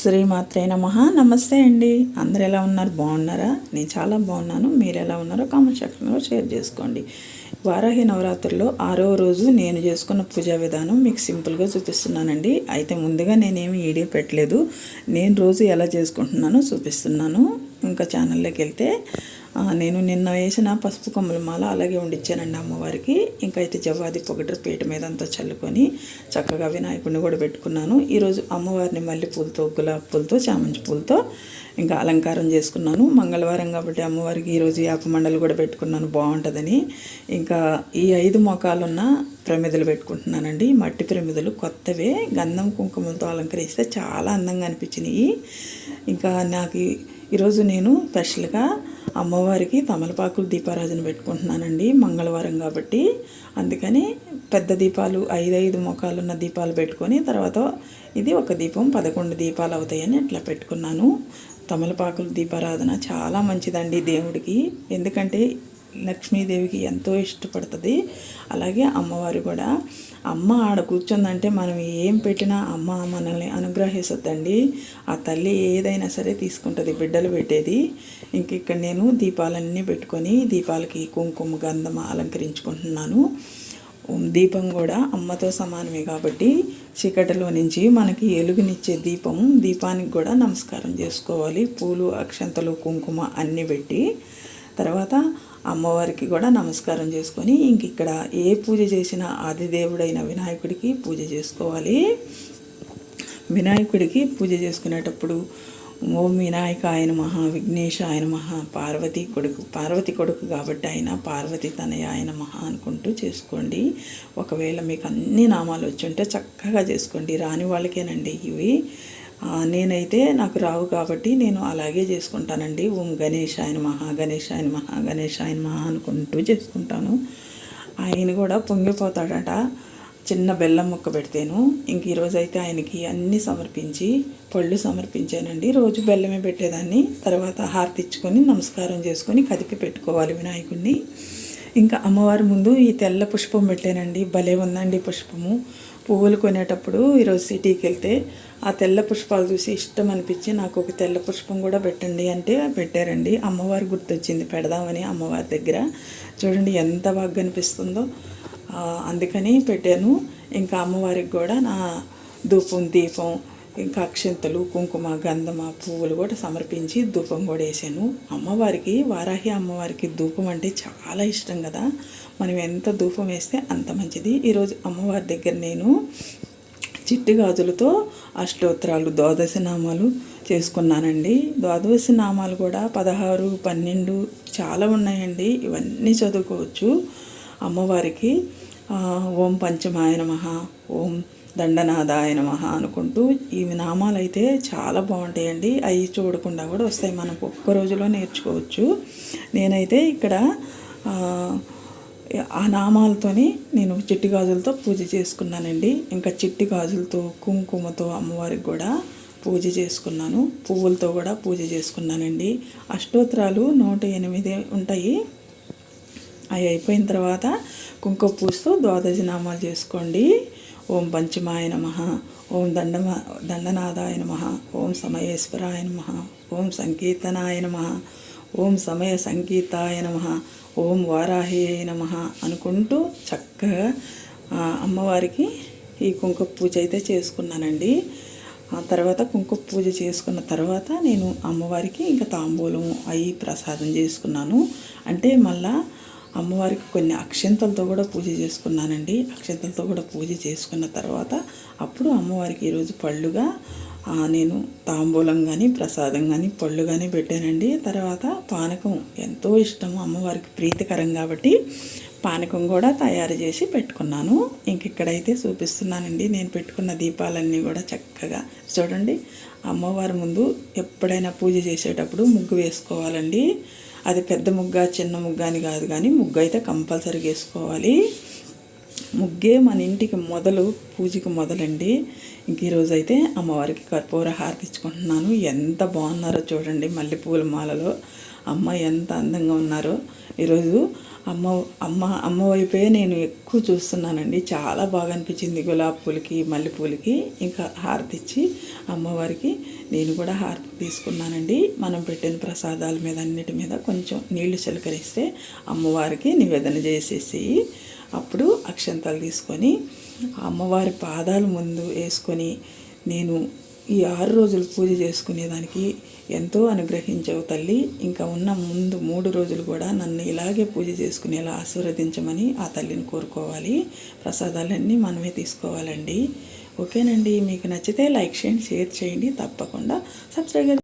శ్రీమాత్రే నమ. నమస్తే అండి. అందరు ఎలా ఉన్నారు? బాగున్నారా? నేను చాలా బాగున్నాను. మీరు ఎలా ఉన్నారో కామెంట్ సెక్షన్లో షేర్ చేసుకోండి. వారాహి నవరాత్రుల్లో ఆరో రోజు నేను చేసుకున్న పూజా విధానం మీకు సింపుల్గా చూపిస్తున్నానండి. అయితే ముందుగా నేనేమి వీడియో పెట్టలేదు. నేను రోజు ఎలా చేసుకుంటున్నానో చూపిస్తున్నాను. ఇంకా ఛానల్లోకి వెళ్తే నేను నిన్న వేసిన పసుపు కొమ్మల మాల అలాగే ఉండిచ్చానండి అమ్మవారికి. ఇంకా అయితే జవాది పొగట పీట మీద అంతా చల్లుకొని చక్కగా వినాయకుడిని కూడా పెట్టుకున్నాను. ఈరోజు అమ్మవారిని మల్లె పూలతో గులాబీ పూలతో చామంతి పూలతో ఇంకా అలంకారం చేసుకున్నాను. మంగళవారం కాబట్టి అమ్మవారికి ఈరోజు యాపమండలు కూడా పెట్టుకున్నాను. బాగుంటుందని ఇంకా ఈ ఐదు మొఖాలున్న ప్రమిదలు పెట్టుకుంటున్నానండి. మట్టి ప్రమిదలు కొత్తవే. గంధం కుంకుమలతో అలంకరిస్తే చాలా అందంగా అనిపించినాయి. ఇంకా నాకు ఈరోజు నేను స్పెషల్గా అమ్మవారికి తమలపాకులు దీపారాధన పెట్టుకుంటున్నానండి మంగళవారం కాబట్టి. అందుకని పెద్ద దీపాలు ఐదు ఐదు ముఖాలున్న దీపాలు పెట్టుకొని తర్వాత ఇది ఒక దీపం పదకొండు దీపాలు అవుతాయని అట్లా పెట్టుకున్నాను. తమలపాకులు దీపారాధన చాలా మంచిదండి దేవుడికి. ఎందుకంటే లక్ష్మీదేవికి ఎంతో ఇష్టపడుతుంది. అలాగే అమ్మవారు కూడా. అమ్మ ఆడ కూర్చుందంటే మనం ఏం పెట్టినా అమ్మ మనల్ని అనుగ్రహిస్తుందండి. ఆ తల్లి ఏదైనా సరే తీసుకుంటుంది బిడ్డలు పెట్టేది. ఇంక ఇక్కడ నేను దీపాలన్నీ పెట్టుకొని దీపాలకి కుంకుమ గంధం అలంకరించుకుంటున్నాను. దీపం కూడా అమ్మతో సమానమే కాబట్టి చీకటిలో నుంచి మనకి ఎలుగునిచ్చే దీపం దీపానికి కూడా నమస్కారం చేసుకోవాలి. పూలు అక్షంతలు కుంకుమ అన్నీ పెట్టి. తర్వాత అమ్మవారికి కూడా నమస్కారం చేసుకొని ఇంక ఇక్కడ ఏ పూజ చేసినా ఆదిదేవుడైన వినాయకుడికి పూజ చేసుకోవాలి. వినాయకుడికి పూజ చేసుకునేటప్పుడు ఓం వినాయక ఆయన మహా విఘ్నేష్ ఆయన మహా పార్వతి కొడుకు పార్వతి కొడుకు కాబట్టి ఆయన పార్వతి తనయ ఆయన మహా అనుకుంటూ చేసుకోండి. ఒకవేళ మీకు అన్ని నామాలు వచ్చి ఉంటే చక్కగా చేసుకోండి. రాని వాళ్ళకేనండి ఇవి. నేనైతే నాకు రావు కాబట్టి నేను అలాగే చేసుకుంటానండి. ఓం గణేష్ ఆయన మహా గణేష్ ఆయన మహా గణేష్ ఆయన మహా అనుకుంటూ చేసుకుంటాను. ఆయన కూడా పొంగిపోతాడట. చిన్న బెల్లం ముక్క పెడితేను. ఇంక ఈరోజు అయితే ఆయనకి అన్నీ సమర్పించి పళ్ళు సమర్పించానండి. రోజు బెల్లమే పెట్టేదాన్ని. తర్వాత హారతి ఇచ్చుకొని నమస్కారం చేసుకొని కదిపి పెట్టుకోవాలి వినాయకుడిని ఇంకా అమ్మవారి ముందు ఈ తెల్ల పుష్పం పెట్టానండి. భలే ఉందండి పుష్పము. పువ్వులు కొనేటప్పుడు ఈరోజు సిటీకి వెళ్తే ఆ తెల్ల పుష్పాలు చూసి ఇష్టం అనిపించి నాకు ఒక తెల్ల పుష్పం కూడా పెట్టండి అంటే పెట్టారండి. అమ్మవారి గుర్తొచ్చింది పెడదామని అమ్మవారి దగ్గర. చూడండి ఎంత బాగా కనిపిస్తుందో. అందుకని పెట్టాను. ఇంకా అమ్మవారికి కూడా నా ధూపం దీపం ఇంకా అక్షింతలు కుంకుమ గంధమ పువ్వులు కూడా సమర్పించి ధూపం కూడా వేసాను అమ్మవారికి వారాహి అమ్మవారికి ధూపం అంటే చాలా ఇష్టం కదా. మనం ఎంత ధూపం వేస్తే అంత మంచిది. ఈరోజు అమ్మవారి దగ్గర నేను చిట్టి గాజులతో అష్టోత్తరాలు ద్వాదశ నామాలు చేసుకున్నానండి. ద్వాదశ నామాలు కూడా పదహారు పన్నెండు చాలా ఉన్నాయండి. ఇవన్నీ చదువుకోవచ్చు. అమ్మవారికి ఓం పంచమాయ నమ ఓం దండనాథాయ నమ అనుకుంటూ ఈ నామాలు అయితే చాలా బాగుంటాయండి. అవి చూడకుండా కూడా వస్తాయి. మనం ఒక్క రోజులో నేర్చుకోవచ్చు. నేనైతే ఇక్కడ ఆ, ఆ నామాలతోని నేను చిట్టి గాజులతో పూజ చేసుకున్నానండి. ఇంకా చిట్టి గాజులతో కుంకుమతో అమ్మవారికి కూడా పూజ చేసుకున్నాను. పువ్వులతో కూడా పూజ చేసుకున్నానండి. అష్టోత్తరాలు నూట ఎనిమిది ఉంటాయి. అవి అయిపోయిన తర్వాత కుంకుమ పూజతో ద్వాదశ నామాలు చేసుకోండి. ఓం పంచమాయ నమ. ఓం దండమ దండనాథాయ నమ. ఓం సమయేశ్వరాయ నమ. ఓం సంకీర్తనాయ నమ. ఓం సమయ సంగీతాయ నమ. ఓం వారాహి నమ అనుకుంటూ చక్కగా అమ్మవారికి ఈ కుంకుమ పూజ అయితే చేసుకున్నానండి. ఆ తర్వాత కుంకుమ పూజ చేసుకున్న తర్వాత నేను అమ్మవారికి ఇంకా తాంబూలం అవి ప్రసాదం చేసుకున్నాను. అంటే మళ్ళా అమ్మవారికి కొన్ని అక్షంతలతో కూడా పూజ చేసుకున్నానండి. అక్షంతలతో కూడా పూజ చేసుకున్న తర్వాత అప్పుడు అమ్మవారికి ఈరోజు పళ్ళుగా నేను తాంబూలం కానీ ప్రసాదం కానీ పళ్ళు కానీ పెట్టానండి. తర్వాత పానకం ఎంతో ఇష్టం అమ్మవారికి ప్రీతికరం కాబట్టి పానకం కూడా తయారు చేసి పెట్టుకున్నాను. ఇంక ఇక్కడైతే చూపిస్తున్నానండి. నేను పెట్టుకున్న దీపాలన్నీ కూడా చక్కగా చూడండి. అమ్మవారి ముందు ఎప్పుడైనా పూజ చేసేటప్పుడు ముగ్గు వేసుకోవాలండి. అది పెద్ద ముగ్గ చిన్న ముగ్గ అని కాదు కానీ ముగ్గు అయితే కంపల్సరీగా వేసుకోవాలి. ముగ్గే మన ఇంటికి మొదలు పూజకి మొదలండి. ఇంక ఈరోజు అయితే అమ్మవారికి కర్పూర హారతి ఇచ్చుకుంటున్నాను. ఎంత బాగున్నారో చూడండి మల్లెపూల మాలలో. అమ్మ ఎంత అందంగా ఉన్నారో. ఈరోజు అమ్మ అమ్మ అమ్మ వైపే నేను ఎక్కువ చూస్తున్నానండి. చాలా బాగా అనిపించింది గులాబీ పూలకి మల్లెపూలకి ఇంకా హారతిచ్చి అమ్మవారికి నేను కూడా హార్ప్ తీసుకున్నానండి. మనం పెట్టిన ప్రసాదాల మీద అన్నిటి మీద కొంచెం నీళ్ళు చిలకరిస్తే అమ్మవారికి నివేదన చేసేసి అప్పుడు అక్షంతాలు తీసుకొని అమ్మవారి పాదాల ముందు వేసుకొని నేను ఈ ఆరు రోజులు పూజ చేసుకునేదానికి ఎంతో అనుగ్రహించవు తల్లి. ఇంకా ఉన్న ముందు మూడు రోజులు కూడా నన్ను ఇలాగే పూజ చేసుకునేలా ఆశీర్వదించమని ఆ తల్లిని కోరుకోవాలి. ప్రసాదాలన్నీ మనమే తీసుకోవాలండి. ఓకేనండి. మీకు నచ్చితే లైక్ చేయండి షేర్ చేయండి. తప్పకుండా సబ్స్క్రైబ్